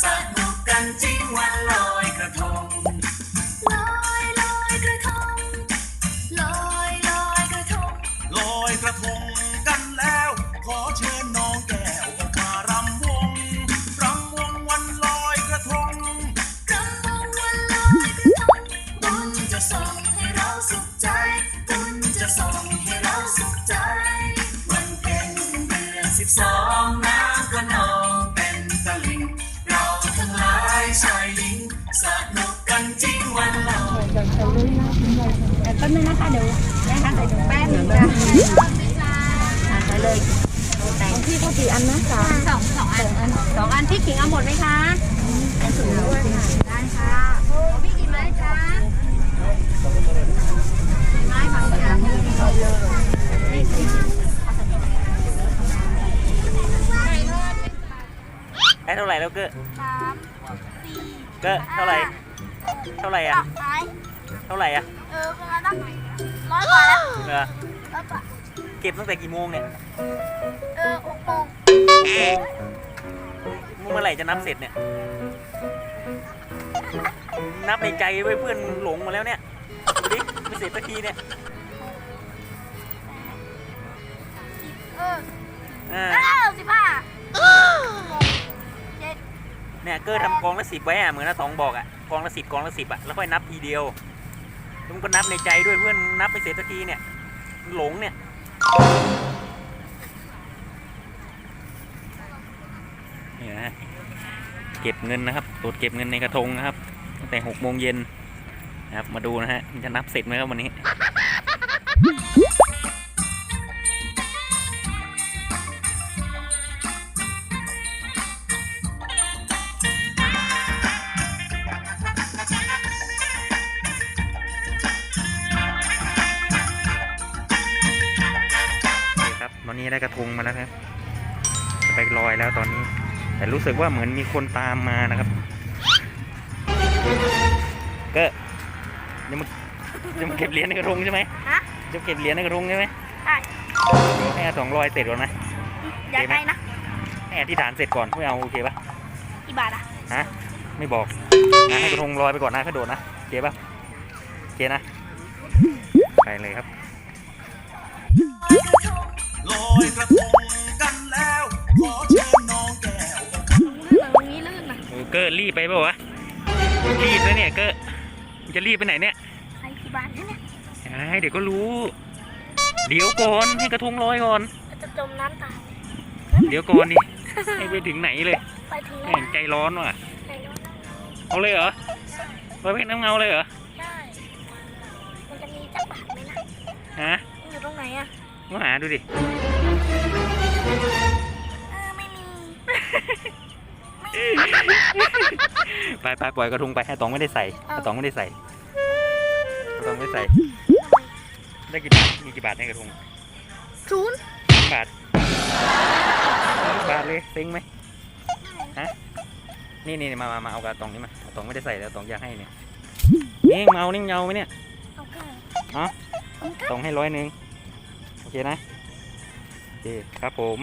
สนุกกันจริงวันลอยกระทง ลอยลอยกระทง ลอยลอยกระทง ลอยกระทงกันแล้ว ขอเชิญน้องแก้วออกมารำวง รำวงวันลอยกระทงกำลังวันลอยกระทง บุญจะส่งให้เราสุขใจ บุญจะส่งให้เราสุขใจ วันเพ็ญเดือนสิบสอง ชายหญิงสนุกกันจริงวันลอยเดี๋ยวจะลุยนะแต่แป๊บนึงนะคะเดี๋ยวแม่คะใส่ถุงแป้งหนึ่งจ้ะอะไปเลยของพี่ก็กี่อันนะสามสองสองอันสองอันพี่ขิงเอาหมดไหมคะเอาถุงด้วยได้ค่ะพี่กินไหมจ๊ะไม้ผักกาดได้เท่าไหร่แล้วเก้สามสี่เก้เท่าไหร่ เท่าไหร่อะไม้เท่าไหร่อะเออประมาณนักร้อยกว่าแล้วเหรอร้อยกว่าเก็บตั้งแต่กี่โมงเนี่ยเออหกโมงเมื่อไหร่จะนับเสร็จเนี่ย นับในใจไว้เพื่อนหลงมาแล้วเนี่ยดูดิไม่เสร็จสักทีเนี่ยเอออ่า เออสิบ เนี่ยเกอร์ทำกองละสิบไว้อะเหมือนน้าตองบอกอะกองละสิบกองละสิบอะแล้วค่อยนับทีเดียวแล้วมันก็นับในใจด้วยเพื่อนนับไม่เสร็จสักทีเนี่ยหลงเนี่ยนี่นะเก็บเงินนะครับตรวจเก็บเงินในกระทงนะครับตั้งแต่หกโมงเย็นนะครับมาดูนะฮะมันจะนับเสร็จไหมครับวันนี้ ได้กระทงมาแล้วครับจะไปลอยแล้วตอนนี้ แต่รู้สึกว่าเหมือนมีคนตามมานะครับ ก็ยังมาจะมาเก็บเหรียญในกระทงใช่ไหมฮะจะเก็บเหรียญในกระทงใช่ไหมใช่เดี๋ยวให้อาสองรอยเสร็จก่อนนะอยากได้นะให้อธิษฐานเสร็จก่อนไม่เอาโอเคปะกี่บาทอะฮะไม่บอกนะให้กระทงลอยไปก่อนนะกระโดดนะโอเคปะโอเคนะไปเลยครับ อยกระทงกันแล้ว ขอเชิญน้องแก้วออกมาลื่นหน่อยตรงนี้ลื่นนะโอ้เกอร์รีบไปเปล่าวะรีบนะเนี่ยเกอร์มึงจะรีบไปไหนเนี่ยใครกี่บาทเนี่ยไอ้เดี๋ยวก็รู้ เดี๋ยวก่อนให้กระทงลอยก่อนจะจมน้ำตายเดี๋ยวก่อนดิให้ไปถึงไหนเลยไปถึงแหม่งใจร้อนว่ะไหนวะเอาเลยเหรอไปเป็นน้ำเงาเลยเหรอได้มันจะมีจักรบาทไหมนะฮะ มันอยู่ตรงไหนอะ มาหาดูดิเออไม่มีไปไปปล่อยกระทงไปให้ตองไม่ได้ใส่ให้ตองไม่ได้ใส่ให้ตองไม่ได้ใส่ ได้กี่บาทมีกี่บาทในกระทงศูนย์บาทบาทเลยเซ็งไหมฮะนี่นี่มามามาเอากระตองนี้มาเอาตองไม่ได้ใส่แล้วตองอยากให้เนี่ยนี่เมานี่เงาไหมเนี่ยเอาค่ะอ๋อตองให้ร้อยหนึ่งโอ เคนะ โอเคครับผม